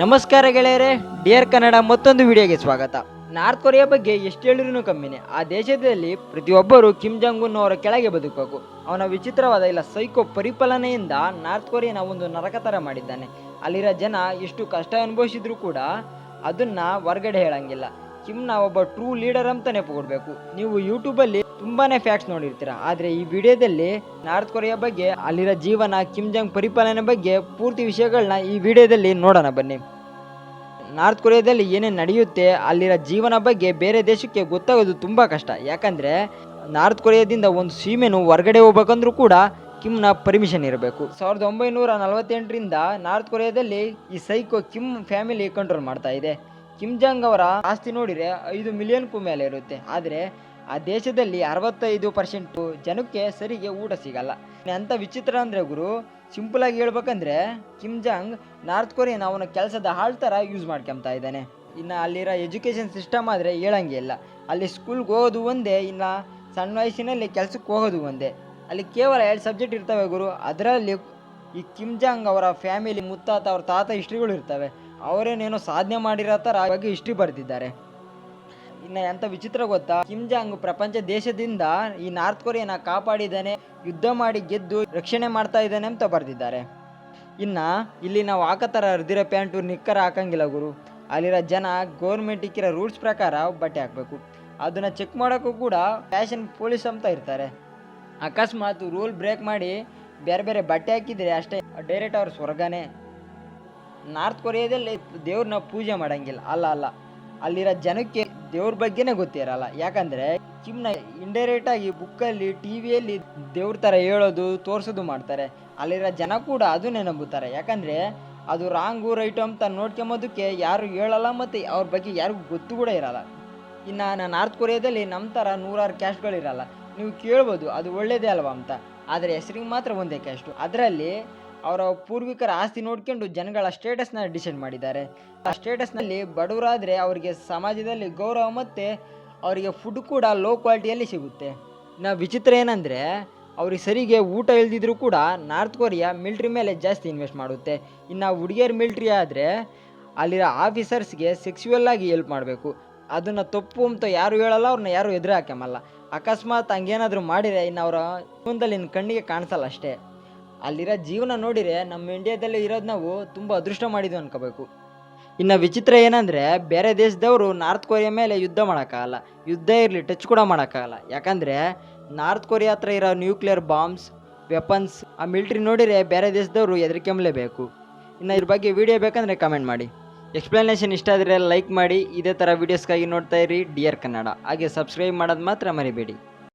ನಮಸ್ಕಾರ ಗೆಳೆಯರೆ ಡಿಯರ್ ಕನ್ನಡ ಮತ್ತೊಂದು ವಿಡಿಯೋಗೆ ಸ್ವಾಗತ. ನಾರ್ತ್ ಕೊರಿಯಾ ಬಗ್ಗೆ ಎಷ್ಟು ಹೇಳಿದ್ರು ಕಮ್ಮಿನೇ. ಆ ದೇಶದಲ್ಲಿ ಪ್ರತಿಯೊಬ್ಬರು ಕಿಮ್ ಜಾಂಗ್ ಉನ್ ಅವರ ಕೆಳಗೆ ಬದುಕಬೇಕು ಅವನ ವಿಚಿತ್ರವಾದ ಇಲ್ಲ ಸೈಕೋ ಪರಿಪಾಲನೆಯಿಂದ ನಾರ್ತ್ ಕೊರಿಯಾನ ಒಂದು ನರಕ ಥರ ಮಾಡಿದ್ದಾನೆ. ಅಲ್ಲಿರೋ ಜನ ಎಷ್ಟು ಕಷ್ಟ ಅನುಭವಿಸಿದ್ರು ಕೂಡ ಅದನ್ನ ಹೊರಗಡೆ ಹೇಳಂಗಿಲ್ಲ. ಕಿಮ್ನ ಒಬ್ಬ ಟ್ರೂ ಲೀಡರ್ ಅಂತ ನೆಪಗೊಡ್ಬೇಕು ನೀವು ಯೂಟ್ಯೂಬಲ್ಲಿ ತುಂಬಾನೇ ಫ್ಯಾಕ್ಟ್ಸ್ ನೋಡಿರ್ತೀರ. ಆದ್ರೆ ಈ ವಿಡಿಯೋದಲ್ಲಿ ನಾರ್ತ್ ಕೊರಿಯಾ ಬಗ್ಗೆ, ಅಲ್ಲಿರೋ ಜೀವನ ಕಿಮ್ ಜಾಂಗ್ ಪರಿಪಾಲನೆ ಬಗ್ಗೆ ಪೂರ್ತಿ ವಿಷಯಗಳನ್ನ ಈ ವಿಡಿಯೋದಲ್ಲಿ ನೋಡೋಣ ಬನ್ನಿ. ನಾರ್ತ್ ಕೊರಿಯಾದಲ್ಲಿ ಏನೇನು ನಡೆಯುತ್ತೆ, ಅಲ್ಲಿರೋ ಜೀವನ ಬಗ್ಗೆ ಬೇರೆ ದೇಶಕ್ಕೆ ಗೊತ್ತಾಗೋದು ತುಂಬ ಕಷ್ಟ. ಯಾಕಂದರೆ ನಾರ್ತ್ ಕೊರಿಯಾದಿಂದ ಒಂದು ಸೀಮೆನು ಹೊರಗಡೆ ಹೋಗ್ಬೇಕಂದ್ರೂ ಕೂಡ ಕಿಮ್ನ ಪರ್ಮಿಷನ್ ಇರಬೇಕು. ಸಾವಿರದ ಒಂಬೈನೂರ ನಲವತ್ತೆಂಟರಿಂದ ನಾರ್ತ್ ಕೊರಿಯಾದಲ್ಲಿ ಈ ಸೈಕೋ ಕಿಮ್ ಫ್ಯಾಮಿಲಿ ಕಂಟ್ರೋಲ್ ಮಾಡ್ತಾ ಇದೆ. ಕಿಮ್ ಜಾಂಗ್ ಅವರ ಆಸ್ತಿ ನೋಡಿದ್ರೆ ಐದು ಮಿಲಿಯನ್ಗೂ ಮೇಲೆ ಇರುತ್ತೆ. ಆದರೆ ಆ ದೇಶದಲ್ಲಿ ಅರವತ್ತೈದು ಪರ್ಸೆಂಟು ಜನಕ್ಕೆ ಸರಿಗೆ ಊಟ ಸಿಗಲ್ಲ. ಅಂತ ವಿಚಿತ್ರ ಅಂದರೆ ಗುರು ಸಿಂಪಲ್ ಆಗಿ ಹೇಳ್ಬೇಕಂದ್ರೆ ಕಿಮ್ ಜಾಂಗ್ ನಾರ್ತ್ ಕೊರಿಯನ್ ಅವನ ಕೆಲಸದ ಹಾಳ್ ಥರ ಯೂಸ್ ಮಾಡ್ಕೊಂತಾ ಇದ್ದಾನೆ. ಇನ್ನು ಅಲ್ಲಿರೋ ಎಜುಕೇಷನ್ ಸಿಸ್ಟಮ್ ಆದರೆ ಹೇಳಂಗೆ ಇಲ್ಲ. ಅಲ್ಲಿ ಸ್ಕೂಲ್ಗೆ ಹೋಗೋದು ಒಂದೇ, ಇನ್ನು ಸಣ್ಣ ವಯಸ್ಸಿನಲ್ಲಿ ಕೆಲಸಕ್ಕೆ ಹೋಗೋದು ಒಂದೇ. ಅಲ್ಲಿ ಕೇವಲ ಎರಡು ಸಬ್ಜೆಕ್ಟ್ ಇರ್ತವೆ ಗುರು. ಅದರಲ್ಲಿ ಈ ಕಿಮ್ ಜಾಂಗ್ ಅವರ ಫ್ಯಾಮಿಲಿ ಮುತ್ತಾತ ಅವ್ರ ತಾತ ಹಿಸ್ಟ್ರಿಗಳು ಇರ್ತವೆ. ಅವರೇನೇನೋ ಸಾಧನೆ ಮಾಡಿರೋ ಥರ ಬಗ್ಗೆ ಹಿಸ್ಟ್ರಿ ಬರೆದಿದ್ದಾರೆ. ಇನ್ನು ಎಂಥ ವಿಚಿತ್ರ ಗೊತ್ತಾ? ಕಿಮ್ ಜಾಂಗ್ ಪ್ರಪಂಚ ದೇಶದಿಂದ ಈ ನಾರ್ತ್ ಕೊರಿಯಾನ ಕಾಪಾಡಿದ್ದಾನೆ, ಯುದ್ಧ ಮಾಡಿ ಗೆದ್ದು ರಕ್ಷಣೆ ಮಾಡ್ತಾ ಇದ್ದಾನೆ ಅಂತ ಬರೆದಿದ್ದಾರೆ. ಇನ್ನು ಇಲ್ಲಿ ನಾವು ಹಾಕತ್ತರ ಹರಿದಿರೋ ಪ್ಯಾಂಟು ನಿಕ್ಕರ ಹಾಕಂಗಿಲ್ಲ ಗುರು. ಅಲ್ಲಿರೋ ಜನ ಗೌರ್ಮೆಂಟ್ ಇಕ್ಕಿರೋ ರೂಲ್ಸ್ ಪ್ರಕಾರ ಬಟ್ಟೆ ಹಾಕಬೇಕು. ಅದನ್ನು ಚೆಕ್ ಮಾಡೋಕ್ಕೂ ಕೂಡ ಫ್ಯಾಷನ್ ಪೊಲೀಸ್ ಅಂತ ಇರ್ತಾರೆ. ಅಕಸ್ಮಾತ್ ರೂಲ್ ಬ್ರೇಕ್ ಮಾಡಿ ಬೇರೆ ಬೇರೆ ಬಟ್ಟೆ ಹಾಕಿದರೆ ಅಷ್ಟೇ. ಡೈರೆಕ್ಟ್ ಅವ್ರ ಸ್ವರ್ಗನೇ. ನಾರ್ತ್ ಕೊರಿಯಾದಲ್ಲಿ ದೇವ್ರನ್ನ ಪೂಜೆ ಮಾಡಂಗಿಲ್ಲ. ಅಲ್ಲ ಅಲ್ಲ. ಅಲ್ಲಿರೋ ಜನಕ್ಕೆ ದೇವ್ರ ಬಗ್ಗೆನೇ ಗೊತ್ತಿರಲ್ಲ. ಯಾಕಂದ್ರೆ ಕಿಮ್ನ ಇಂಡೈರೆಕ್ಟ್ ಆಗಿ ಬುಕ್ಕಲ್ಲಿ ಟಿವಿಯಲ್ಲಿ ದೇವ್ರ ಥರ ಹೇಳೋದು, ತೋರಿಸೋದು ಮಾಡ್ತಾರೆ. ಅಲ್ಲಿರೋ ಜನ ಕೂಡ ಅದನ್ನೇ ನಂಬುತ್ತಾರೆ. ಯಾಕಂದ್ರೆ ಅದು ರಾಂಗು ರೈಟು ಅಂತ ನೋಡ್ಕೊಂಬೋದಕ್ಕೆ ಯಾರು ಹೇಳಲ್ಲ ಮತ್ತು ಅವ್ರ ಬಗ್ಗೆ ಯಾರಿಗೂ ಗೊತ್ತು ಕೂಡ ಇರಲ್ಲ. ಇನ್ನು ನಾನು ನಾರ್ತ್ ಕೊರಿಯಾದಲ್ಲಿ ನಮ್ಮ ಥರ ನೂರಾರು ಕ್ಯಾಸ್ಟ್ಗಳಿರಲ್ಲ ನೀವು ಕೇಳ್ಬೋದು, ಅದು ಒಳ್ಳೇದೇ ಅಲ್ವಾ ಅಂತ. ಆದರೆ ಹೆಸರಿಗೆ ಮಾತ್ರ ಒಂದೇ ಕ್ಯಾಸ್ಟು ಅದರಲ್ಲಿ ಅವರ ಪೂರ್ವಿಕರ ಆಸ್ತಿ ನೋಡ್ಕೊಂಡು ಜನಗಳ ಸ್ಟೇಟಸ್ನ ಡಿಸೈಡ್ ಮಾಡಿದ್ದಾರೆ. ಆ ಸ್ಟೇಟಸ್ನಲ್ಲಿ ಬಡವರಾದರೆ ಅವರಿಗೆ ಸಮಾಜದಲ್ಲಿ ಗೌರವ ಮತ್ತು ಅವರಿಗೆ ಫುಡ್ ಕೂಡ ಲೋ ಕ್ವಾಲಿಟಿಯಲ್ಲಿ ಸಿಗುತ್ತೆ. ನಾ ವಿಚಿತ್ರ ಏನಂದರೆ ಅವ್ರಿಗೆ ಸರಿಗೆ ಊಟ ಇಲ್ದಿದ್ರು ಕೂಡ ನಾರ್ತ್ ಕೊರಿಯಾ ಮಿಲ್ಟ್ರಿ ಮೇಲೆ ಜಾಸ್ತಿ ಇನ್ವೆಸ್ಟ್ ಮಾಡುತ್ತೆ. ಇನ್ನು ಹುಡುಗಿಯರ್ ಮಿಲ್ಟ್ರಿ ಆದರೆ ಅಲ್ಲಿರೋ ಆಫೀಸರ್ಸ್ಗೆ ಸೆಕ್ಸುವಲ್ ಆಗಿ ಹೆಲ್ಪ್ ಮಾಡಬೇಕು. ಅದನ್ನು ತಪ್ಪು ಅಂತ ಯಾರು ಹೇಳಲ್ಲ ಅವ್ರನ್ನ ಯಾರು ಎದುರು ಹಾಕಮಲ್ಲ ಅಕಸ್ಮಾತ್ ಹಂಗೇನಾದರೂ ಮಾಡಿದರೆ ಇನ್ನು ಅವರ ಜೀವನದಲ್ಲಿ ಕಣ್ಣಿಗೆ ಕಾಣಿಸಲ್ಲ ಅಷ್ಟೇ. ಅಲ್ಲಿರೋ ಜೀವನ ನೋಡಿರೆ ನಮ್ಮ ಇಂಡಿಯಾದಲ್ಲಿ ಇರೋದು ನಾವು ತುಂಬ ಅದೃಷ್ಟ ಮಾಡಿದ್ವಿ ಅನ್ಕೋಬೇಕು. ಇನ್ನು ವಿಚಿತ್ರ ಏನಂದರೆ ಬೇರೆ ದೇಶದವರು ನಾರ್ತ್ ಕೊರಿಯಾ ಮೇಲೆ ಯುದ್ಧ ಮಾಡೋಕ್ಕಾಗಲ್ಲ. ಯುದ್ಧ ಇರಲಿ, ಟಚ್ ಕೂಡ ಮಾಡೋಕ್ಕಾಗಲ್ಲ. ಯಾಕಂದರೆ ನಾರ್ತ್ ಕೊರಿಯಾ ಹತ್ರ ಇರೋ ನ್ಯೂಕ್ಲಿಯರ್ ಬಾಂಬ್ಸ್, ವೆಪನ್ಸ್, ಆ ಮಿಲ್ಟ್ರಿ ನೋಡಿದರೆ ಬೇರೆ ದೇಶದವರು ಹೆದರಿಕೆಂಬಲೇಬೇಕು ಇನ್ನು ಇದ್ರ ಬಗ್ಗೆ ವಿಡಿಯೋ ಬೇಕಂದರೆ ಕಮೆಂಟ್ ಮಾಡಿ. ಎಕ್ಸ್ಪ್ಲನೇಷನ್ ಇಷ್ಟ ಆದರೆ ಲೈಕ್ ಮಾಡಿ. ಇದೇ ಥರ ವೀಡಿಯೋಸ್ಗಾಗಿ ನೋಡ್ತಾ ಇರಿ. ಡಿಯರ್ ಕನ್ನಡ ಹಾಗೆ ಸಬ್ಸ್ಕ್ರೈಬ್ ಮಾಡೋದು ಮಾತ್ರ ಮರಿಬೇಡಿ.